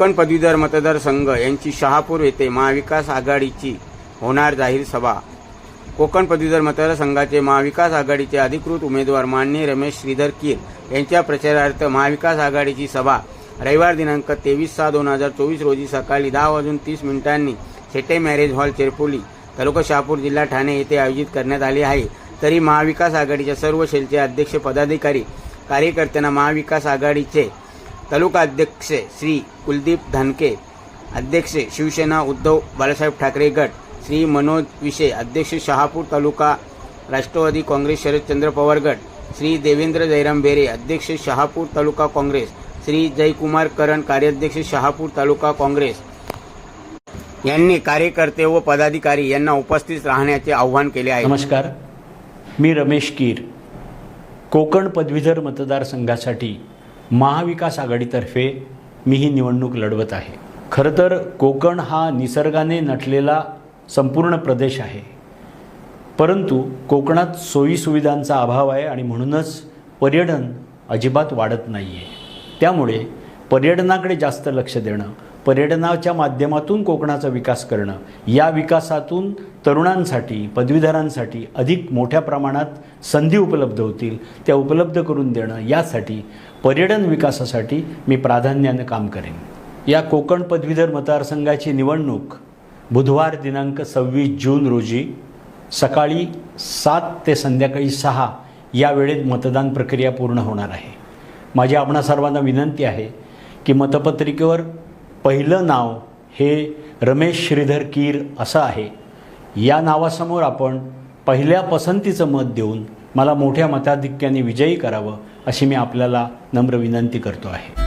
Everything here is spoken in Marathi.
कोकण पदवीधर मतदारसंघ यांची शहापूर येथे महाविकास आघाडीची होणार जाहीर सभा. कोकण पदवीधर मतदारसंघाचे महाविकास आघाडीचे अधिकृत उमेदवार माननीय रमेश श्रीधर कीर यांच्या प्रचारार्थ महाविकास आघाडीची सभा रविवार दिनांक तेवीस सहा दोन हजार चोवीस रोजी सकाळी दहा वाजून तीस मिनिटांनी शेटे मॅरेज हॉल चेरपोली तालुका शहापूर जिल्हा ठाणे येथे आयोजित करण्यात आली आहे. तरी महाविकास आघाडीच्या सर्व शेलचे अध्यक्ष पदाधिकारी कार्यकर्त्यांना महाविकास आघाडीचे तालुका अध्यक्ष श्री कुलदीप धानके अध्यक्ष शिवसेना उद्धव बाळासाहेब ठाकरे गट श्री मनोज विशे अध्यक्ष शहापूर तालुका राष्ट्रवादी काँग्रेस शरदचंद्र पवार गट श्री देवेंद्र जयराम बेरे अध्यक्ष शहापूर तालुका काँग्रेस श्री जयकुमार करण कार्याध्यक्ष शहापूर तालुका काँग्रेस. यांनी कार्यकर्ते व पदाधिकारी यांना उपस्थित राहण्याचे आवाहन केले आहे. नमस्कार. मी रमेश कीर कोकण पदवीधर मतदारसंघासाठी महाविकास आघाडीतर्फे मी ही निवडणूक लढवत आहे. खरं तर कोकण हा निसर्गाने नटलेला संपूर्ण प्रदेश आहे. परंतु कोकणात सोयीसुविधांचा अभाव आहे आणि म्हणूनच पर्यटन अजिबात वाढत नाही आहे त्यामुळे पर्यटनाकडे जास्त लक्ष देणं पर्यटनाच्या माध्यमातून कोकणाचा विकास करणं. या विकासातून तरुणांसाठी पदवीधरांसाठी अधिक मोठ्या प्रमाणात संधी उपलब्ध होतील. त्या उपलब्ध करून देणं यासाठी पर्यटन विकासासाठी मी प्राधान्यानं काम करेन. या कोकण पदवीधर मतदारसंघाची निवडणूक बुधवार दिनांक सव्वीस जून रोजी सकाळी सात ते संध्याकाळी सहा या वेळेत मतदान प्रक्रिया पूर्ण होणार आहे. माझी आपणा सर्वांना विनंती आहे की मतपत्रिकेवर पहिलं नाव हे रमेश श्रीधर कीर असं आहे. या नावासमोर आपण पहिल्या पसंतीचं मत देऊन मला मोठ्या मताधिक्याने विजयी करावं अशी मी आपल्याला नम्र विनंती करतो आहे.